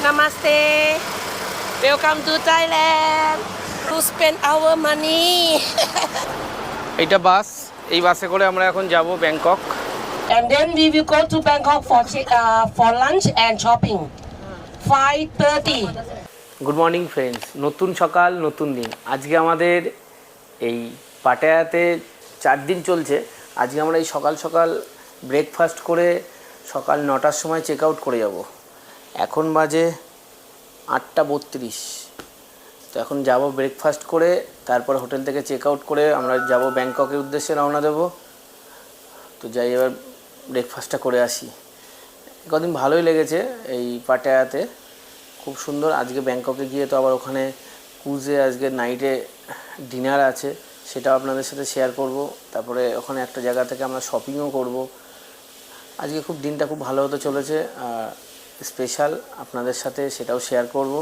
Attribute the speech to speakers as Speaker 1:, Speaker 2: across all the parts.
Speaker 1: Namaste. Welcome to Thailand. To spend our money.
Speaker 2: এইটা বাস এই বাসে করে আমরা এখন যাব Bangkok
Speaker 1: and then we will go to Bangkok for uh, for lunch and shopping. 5:30.
Speaker 2: Good morning friends নতুন সকাল নতুন দিন আজকে আমাদের এই পাটায়াতে চার দিন চলছে আজকে আমরা এই সকাল সকাল ব্রেকফাস্ট করে সকাল নটার সময় চেক আউট করে যাব এখন বাজে আটটা বত্রিশ। তো এখন যাব ব্রেকফাস্ট করে, তারপর হোটেল থেকে চেক আউট করে আমরা যাব ব্যাংককের উদ্দেশ্যে রওনা দেব। তো যাই, এবার ব্রেকফাস্টটা করে আসি। কদিন ভালোই লেগেছে এই পাটায়াতে। খুব সুন্দর। আজকে ব্যাংককে গিয়ে তো আবার ওখানে কুজে আজকে নাইটে ডিনার আছে, সেটাও আপনাদের সাথে শেয়ার করব। তারপরে ওখানে একটা জায়গা থেকে আমরা শপিংও করব। আজকে খুব দিনটা খুব ভালো হতে চলেছে। স্পেশাল আপনাদের সাথে সেটাও শেয়ার করব।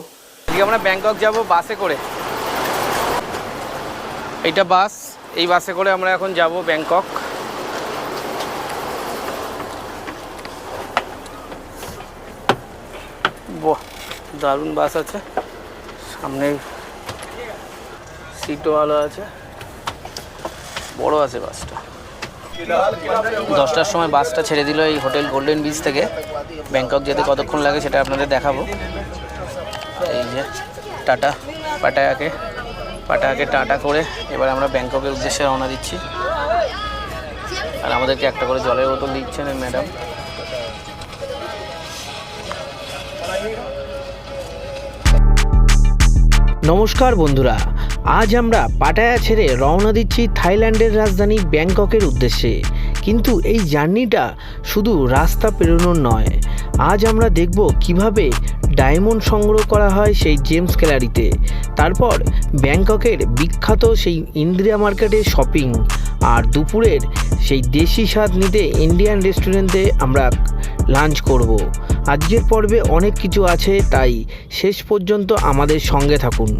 Speaker 2: আজকে আমরা ব্যাংকক যাব বাসে করে। এইটা বাস, এই বাসে করে আমরা এখন যাব ব্যাংকক। দারুণ বাস আছে। সামনে সিটও আছে। বড় আছে বাসটা। দশটার সময় বাসটা ছেড়ে দিল এই হোটেল গোল্ডেন বিচ থেকে। ব্যাংকক যেতে কতক্ষণ লাগে সেটা আপনাদের দেখাবো। এই যে টাটা, পাটায়াকে পাটায়াকে টাটা করে এবার আমরা ব্যাংককের উদ্দেশ্যে রওনা দিচ্ছি। আর আমাদেরকে একটা করে জলের বোতল দিচ্ছেন ম্যাডাম।
Speaker 3: নমস্কার বন্ধুরা আজ আমরা পাটায়া ছেড়ে রওনা দিচ্ছি থাইল্যান্ডের রাজধানী ব্যাংককের উদ্দেশ্যে। কিন্তু এই জার্নিটা শুধু রাস্তা পেরোনোর নয়। আজ আমরা দেখব কীভাবে ডায়মন্ড সংগ্রহ করা হয় সেই জেমস গ্যালারিতে। তারপর ব্যাংককের বিখ্যাত সেই ইন্দিরা মার্কেটে শপিং। আর দুপুরের সেই দেশি স্বাদ নিতে ইন্ডিয়ান রেস্টুরেন্টে আমরা লাঞ্চ করব। আজকের পর্বে অনেক কিছু আছে, তাই শেষ পর্যন্ত আমাদের সঙ্গে থাকুন।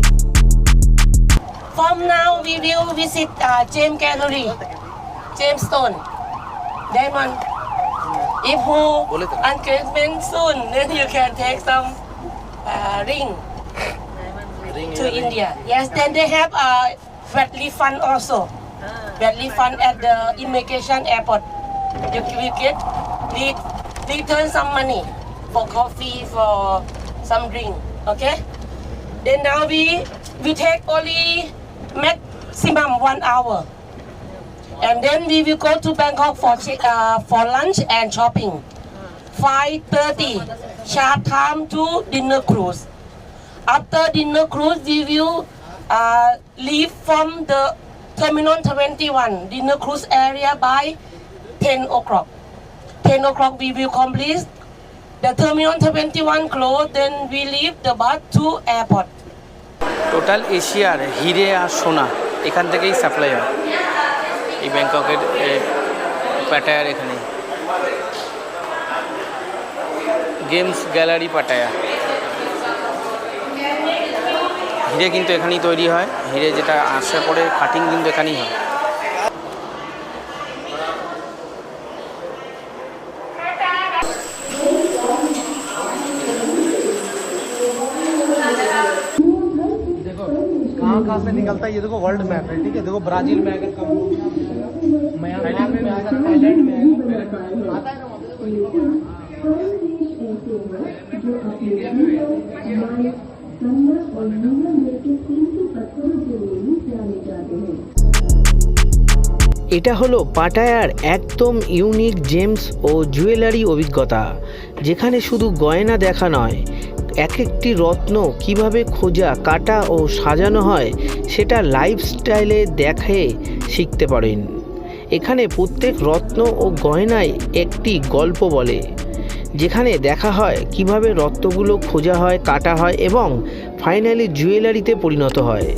Speaker 1: From now we will visit uh, James Gallery, James Stone, Diamond. If who engagement soon, then you can take some uh, ring to India. Yes, then they have a uh, Bradley Fund also. Bradley Fund at the immigration airport. You will get re- return some money for coffee, for some drink. Okay. Then now we we take only maximum one hour, and then we will go to Bangkok for uh, for lunch and shopping. 5:30 chart time to dinner cruise. After dinner cruise, we will uh, leave from the terminal 21 dinner cruise area by 10 o'clock. 10 o'clock we will complete the terminal 21 close. Then we leave the bus to airport.
Speaker 2: Total এশিয়ার হিরে আর সোনা এখান থেকেই supply হয়। এই ব্যাংককের পাটায়ার এখানে। Games gallery Pattaya. হিরে কিন্তু এখানেই তৈরি হয়। হিরে যেটা আসার পরে কাটিং কিন্তু এখানেই হয়।
Speaker 4: कहाँ कहाँ से निकलता है ये देखो वर्ल्ड मैप है ठीक है देखो ब्राजील में अगर कम म्यांमार में अगर थाईलैंड में अगर आता है ना वहाँ पे देखो ये
Speaker 3: এটা হলো পাটায়ার একদম ইউনিক জেমস ও জুয়েলারি অভিজ্ঞতা যেখানে শুধু গয়না দেখা নয় এক একটি রত্ন কীভাবে খোঁজা, কাটা ও সাজানো হয়, সেটা লাইফস্টাইলে দেখে শিখতে পারেন। এখানে প্রত্যেক রত্ন ও গয়নায় একটি গল্প বলে, যেখানে দেখা হয় কীভাবে রত্নগুলো খোঁজা হয়, কাটা হয় এবং ফাইনালি জুয়েলারিতে পরিণত হয়।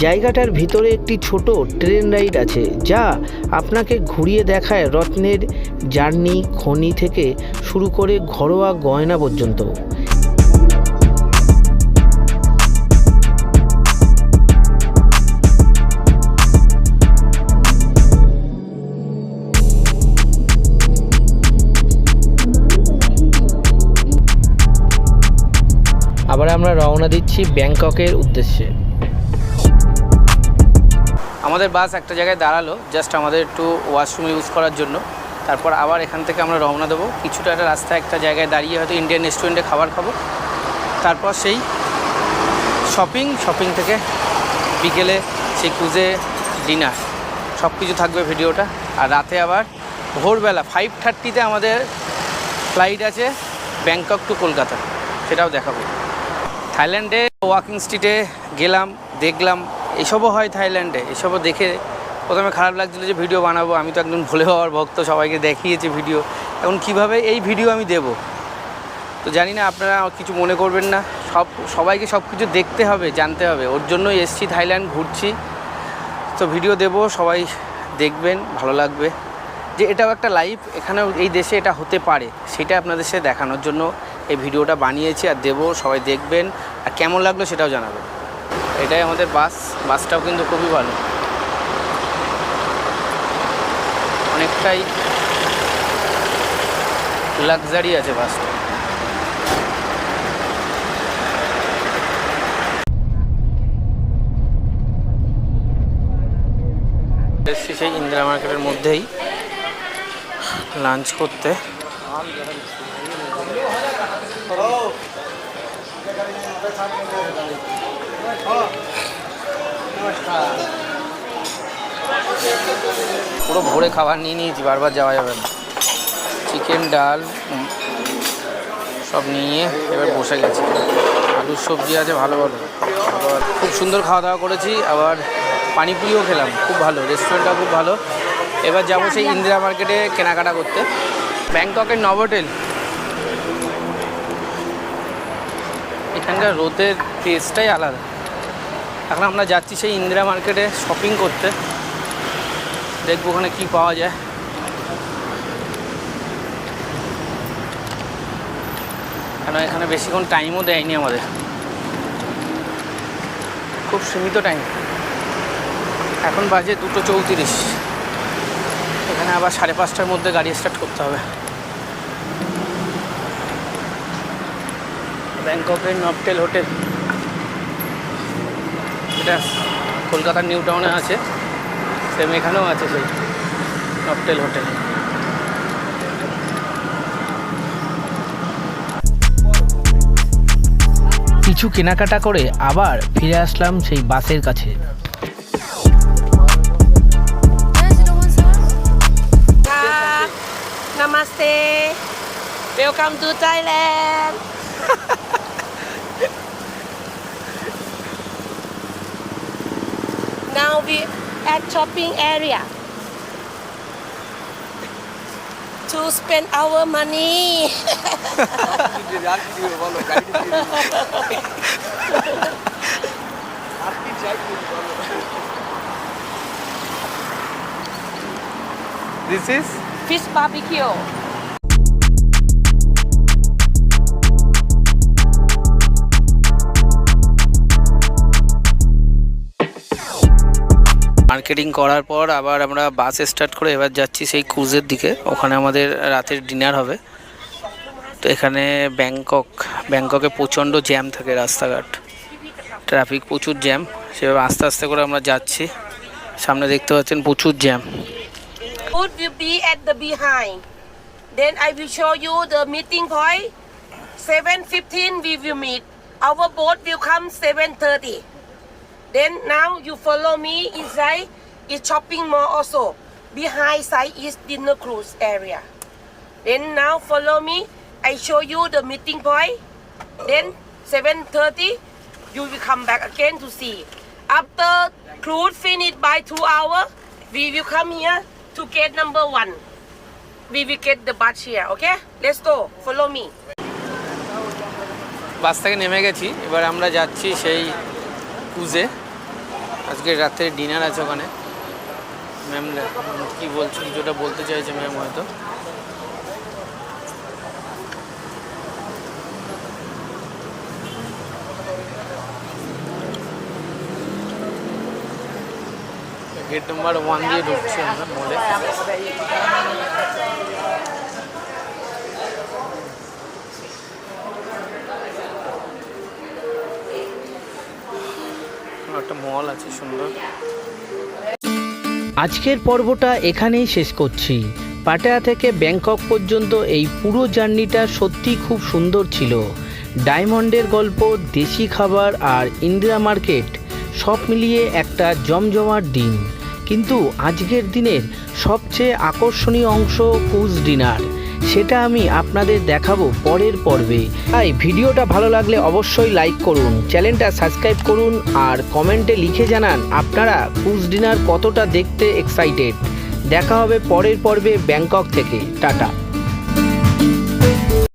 Speaker 3: জায়গাটার ভিতরে একটি ছোট ট্রেন রাইড আছে, যা আপনাকে ঘুরিয়ে দেখায় রত্নের জার্নি খনি থেকে শুরু করে ঘরোয়া গয়না পর্যন্ত। আবার আমরা রওনা দিচ্ছি ব্যাংককের উদ্দেশ্যে।
Speaker 2: আমাদের বাস একটা জায়গায় দাঁড়াল জাস্ট আমাদের একটু ওয়াশরুম ইউজ করার জন্য। তারপর আবার এখান থেকে আমরা রওনা দেবো। কিছুটা একটা রাস্তায় একটা জায়গায় দাঁড়িয়ে হয়তো ইন্ডিয়ান রেস্টুরেন্টে খাবার খাব। তারপর সেই শপিং শপিং থেকে বিকেলে সেই কুজে ডিনার সব কিছু থাকবে ভিডিওটা। আর রাতে আবার ভোরবেলা ফাইভ থার্টিতে আমাদের ফ্লাইট আছে ব্যাংকক টু কলকাতা। সেটাও দেখাবো। থাইল্যান্ডে ওয়াকিং স্ট্রিটে গেলাম, দেখলাম, এসবও হয় থাইল্যান্ডে, এসবও দেখে প্রথমে খারাপ লাগছিল যে ভিডিও বানাবো, আমি তো একজন ভোলে হওয়ার ভক্ত, সবাইকে দেখিয়েছি ভিডিও এখন কীভাবে এই ভিডিও আমি দেব? তো জানি না, আপনারা কিছু মনে করবেন না, সব, সবাইকে সব কিছু দেখতে হবে, জানতে হবে, ওর জন্যই এসছি থাইল্যান্ড, ঘুরছি। তো ভিডিও দেব, সবাই দেখবেন, ভালো লাগবে। যে এটাও একটা লাইফ এখানেও এই দেশে এটা হতে পারে, সেটা আপনাদের সাথে দেখানোর জন্য এই ভিডিওটা বানিয়েছি আর দেবো, সবাই দেখবেন। আর কেমন লাগল সেটাও জানাবেন। এটাই আমাদের বাস, বাসটাও কিন্তু খুবই ভালো। অনেকটাই লাক্সারি আছে বাসটা। এসছি সেই ইন্দিরা মার্কেটের মধ্যেই লাঞ্চ করতে। পুরো ভোরে খাবার নিয়ে নিয়েছি, বারবার যাওয়া যাবে না। চিকেন, ডাল সব নিয়ে এবার বসে গেছি। আলুর সবজি আছে, ভালো ভালো। আবার খুব সুন্দর খাওয়া দাওয়া করেছি, আবার পানিপুরিও খেলাম, খুব ভালো রেস্টুরেন্টটা খুব ভালো। এবার যাব সেই ইন্দিরা মার্কেটে কেনাকাটা করতে। ব্যাংককের নভোটেল এখানকার রোদের টেস্টটাই আলাদা। এখন আমরা যাচ্ছি সেই ইন্দিরা মার্কেটে শপিং করতে। দেখব ওখানে কী পাওয়া যায়। কেন এখানে বেশিক্ষণ টাইমও দেয়নি আমাদের। খুব সীমিত টাইম এখন বাজে দুটো চৌত্রিশ। এখানে আবার সাড়ে পাঁচটার মধ্যে গাড়ি স্টার্ট করতে হবে। ব্যাংককের নকটেল হোটেল এটা কলকাতার নিউ টাউনে আছে সেম এখানেও আছে সেই নকটেল হোটেল
Speaker 3: কিছু কেনাকাটা করে আবার ফিরে আসলাম সেই বাসের কাছে
Speaker 1: Namaste. Welcome to Thailand. Now we at shopping area to spend our money.
Speaker 2: this is
Speaker 1: fish barbecue.
Speaker 2: Marketing করার পর আবার আমরা বাস স্টার্ট করে এবার যাচ্ছি সেই ক্রুজের দিকে ওখানে আমাদের রাতের ডিনার হবে তো এখানে ব্যাংকক ব্যাংককে প্রচণ্ড জ্যাম থাকে রাস্তাঘাট ট্রাফিক প্রচুর জ্যাম সেভাবে আস্তে আস্তে করে আমরা যাচ্ছি সামনে দেখতে পাচ্ছেন প্রচুর
Speaker 1: jam. Then I will show you the meeting point. 7.15 we will meet. Our boat will come 7.30. Then now you follow me inside is shopping mall also. Behind side is dinner cruise area. Then now follow me. I show you the meeting point. Then 7.30 you will come back again to see. After cruise finish by two hour, we will come here to gate number one. We will get the bus here, okay? Let's go. Follow me.
Speaker 2: Bus থেকে নেমে গেছি এবার আমরা যাচ্ছি সেই কুজে আজকে রাত্রে dinner আছে ওখানে। ম্যাম কি বলছো? কিছুটা বলতে চাইছে ম্যাম হয়তো। গেট নাম্বার ওয়ান দিয়ে ঢুকছি আমরা মলে একটা মল আছে সুন্দর।
Speaker 3: আজকের পর্বটা এখানেই শেষ করছি। পাটায়া থেকে ব্যাংকক পর্যন্ত এই পুরো জার্নিটা সত্যি খুব সুন্দর ছিল। ডায়মন্ডের গল্প, দেশি খাবার আর ইন্দিরা মার্কেট সব মিলিয়ে একটা জমজমাট দিন। কিন্তু আজকের দিনের সবচেয়ে আকর্ষণীয় অংশ কুজ ডিনার। সেটা আমি আপনাদের দেখাবো পরের পর্বে। তাই ভিডিওটা ভালো লাগলে অবশ্যই লাইক করুন, চ্যানেলটা সাবস্ক্রাইব করুন আর কমেন্টে লিখে জানান আপনারা কুচ ডিনার কতটা দেখতে এক্সাইটেড দেখা হবে পরের পর্বে ব্যাংকক থেকে। টাটা।